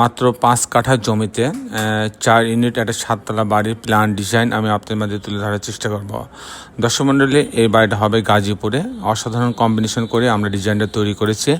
মাত্র পাঁচ কাঠা জমিতে চার ইউনিট একটা সাততলা বাড়ির প্ল্যান ডিজাইন আমি আপনাদের মাঝে তুলে ধরার চেষ্টা করব। দর্শক মণ্ডলী, এই বাড়িটা হবে গাজীপুরে। অসাধারণ কম্বিনেশন করে আমরা ডিজাইনটা তৈরি করেছি।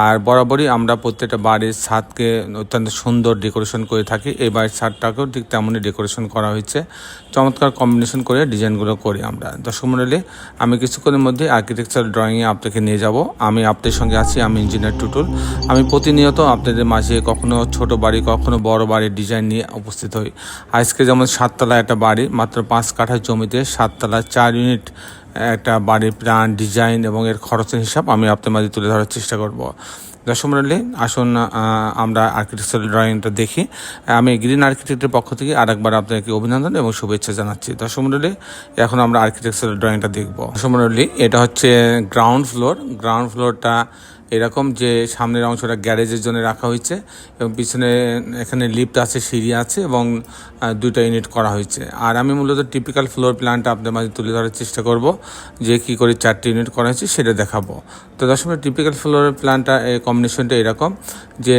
আর বরাবরই আমরা প্রত্যেকটা বাড়ির ছাদকে অত্যন্ত সুন্দর ডেকোরেশন করে থাকি। এই বাড়ির ছাদটাকেও ঠিক তেমনই ডেকোরেশন করা হয়েছে। চমৎকার কম্বিনেশন করে ডিজাইনগুলো করি আমরা। দর্শক মণ্ডলী, আমি কিছুক্ষণের মধ্যে আর্কিটেকচার ড্রয়িংয়ে আপনাকে নিয়ে যাব। আমি আপনাদের সঙ্গে আছি, আমি ইঞ্জিনিয়ার টুটুল। আমি প্রতিনিয়ত আপনাদের মাঝে কখনো ছোট বাড়ি, কখনো বড় বাড়ির ডিজাইন নিয়ে উপস্থিত হই। আজকে যেমন সাততলা একটা বাড়ি, মাত্র পাঁচ কাঠা জমিতে সাততলা চার ইউনিট একটা বাড়ির প্ল্যান ডিজাইন এবং এর খরচের হিসাব আমি আপনার মাঝে তুলে ধরার চেষ্টা করব। দর্শক আসুন আমরা আর্কিটেকচার ড্রয়িংটা দেখি। আমি গ্রিন আর্কিটেক্টের পক্ষ থেকে আরেকবার আপনাকে অভিনন্দন এবং শুভেচ্ছা জানাচ্ছি। দর্শক এখন আমরা আর্কিটেকচার ড্রয়িংটা দেখব। দর্শক এটা হচ্ছে গ্রাউন্ড ফ্লোর গ্রাউন্ড ফ্লোরটা এরকম যে সামনের অংশটা গ্যারেজের জন্য রাখা হয়েছে এবং পিছনে এখানে লিফট আছে, সিঁড়ি আছে এবং দুইটা ইউনিট করা হয়েছে। আর আমি মূলত টিপিক্যাল ফ্লোর প্ল্যানটা আপনাদের মাঝে তুলে ধরার চেষ্টা করব যে কী করে চারটি ইউনিট করা হয়েছে সেটা দেখাবো। তো দর্শক টিপিক্যাল ফ্লোরের প্ল্যানটা কম্বিনেশনটা এরকম যে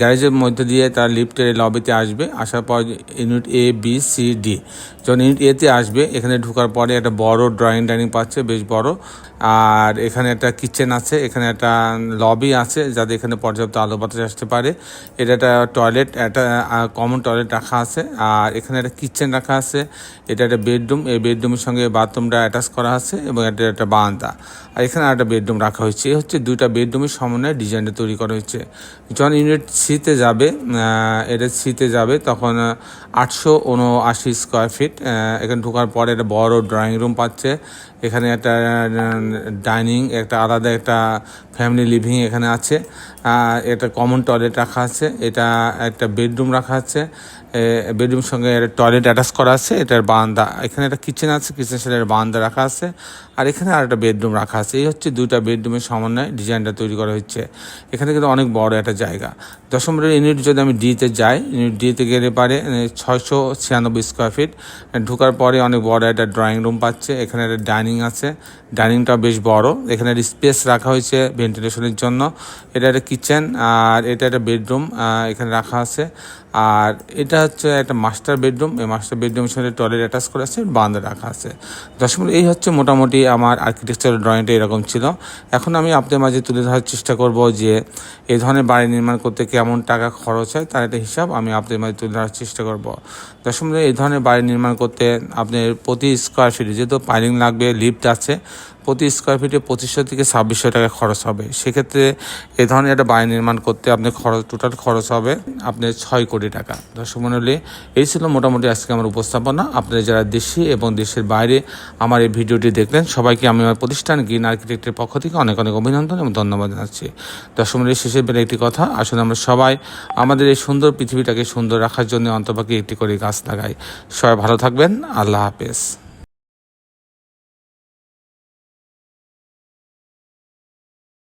গ্যারেজের মধ্যে দিয়ে তার লিফটের লবিতে আসবে, আসার পর unit A B C D যখন ইউনিট এতে আসবে, এখানে ঢোকার পরে একটা বড় ড্রয়িং ডাইনিং পাচ্ছে, বেশ বড়। আর এখানে একটা কিচেন আছে, এখানে একটা লবি আছে যাতে এখানে পর্যাপ্ত আলো বাতাস আসতে পারে। এটা একটা টয়লেট একটা কমন টয়লেট রাখা আছে। আর এখানে একটা কিচেন রাখা আছে। এটা একটা বেডরুম এই বেডরুমের সঙ্গে বাথরুমটা অ্যাটাচ করা আছে এবং এটা একটা বারান্দা। আর এখানে একটা বেডরুম রাখা হয়েছে। এ হচ্ছে দুইটা বেডরুমের সমন্বয়ে ডিজাইনটা তৈরি করা হয়েছে। যখন ইউনিট সিতে যাবে এটা সিতে যাবে, তখন, আটশো উনআশি স্কোয়ার ফিট এখানে ঢোকার পরে একটা বড় ড্রয়িং রুম পাচ্ছে। এখানে একটা ডাইনিং একটা আলাদা একটা ফ্যামিলি লিভিং এখানে আছে। এটা কমন টয়লেট রাখা আছে, এটা একটা বেডরুম রাখা আছে। বেডরুম সঙ্গে টয়লেট অ্যাটাচ করা আছে, এটার বারান্দা, এখানে একটা কিচেন আছে কিচেন সেটের বারান্দা রাখা আছে। আর এখানে আর একটা বেডরুম রাখা আছে, এই হচ্ছে দুইটা বেডরুমের সমন্বয়ে ডিজাইনটা তৈরি করা হচ্ছে। এখানে কিন্তু অনেক বড় একটা জায়গা। দশম ইউনিট যদি আমি ডিতে যাই ইউনিট ডিতে গেলে পারে ছয়শো ছিয়ানব্বই স্কোয়ার ফিট ঢোকার পরে অনেক বড় একটা ড্রয়িং রুম পাচ্ছে, এখানে একটা ডাইনিং আছে। ডাইনিংটা বেশ বড়। এখানে স্পেস রাখা হয়েছে ভেন্টিলেশনের জন্য। এটা একটা কিচেন আর এটা একটা বেডরুম এখানে রাখা আছে। আর এটা হচ্ছে একটা মাস্টার বেডরুম এই মাস্টার বেডরুমের সাথে টয়লেট অ্যাটাচ করে আছে বান্ধে রাখা আছে। দশম এই হচ্ছে মোটামুটি আমার আর্কিটেকচার ড্রয়িংটা এরকম ছিল। এখন আমি আপনাদের মাঝে তুলে ধরার চেষ্টা করব যে এই ধরনের বাড়ি নির্মাণ করতে কেমন টাকা খরচ হয়, তার একটা হিসাব আমি আপনাদের মাঝে তুলে ধরার চেষ্টা করব। দশম এই ধরনের বাড়ি নির্মাণ করতে আপনি প্রতি স্কোয়ার ফিটে যেহেতু পাইলিং লাগবে লিফট আছে প্রতি স্কোয়ার ফিটে পঁচিশশো থেকে ছাব্বিশশো টাকা খরচ হবে। সেক্ষেত্রে এ ধরনের একটা বাড়ি নির্মাণ করতে আপনার খরচ টোটাল খরচ হবে আপনার ছয় কোটি টাকা। দর্শক মন্ডলী এই ছিল মোটামুটি আজকে আমার উপস্থাপনা। আপনারা যারা দেশি এবং দেশের বাইরে আমার এই ভিডিওটি দেখলেন, সবাইকে আমি আমার প্রতিষ্ঠান গ্রিন আর্কিটেক্টের পক্ষ থেকে অনেক অনেক অভিনন্দন এবং ধন্যবাদ জানাচ্ছি। দর্শক মন্ডলী শেষের বেলা একটি কথা। আসলে আমরা সবাই আমাদের এই সুন্দর পৃথিবীটাকে সুন্দর রাখার জন্য অন্তপাকে একটি করে গাছ লাগাই। সবাই ভালো থাকবেন। আল্লাহ হাফেজ।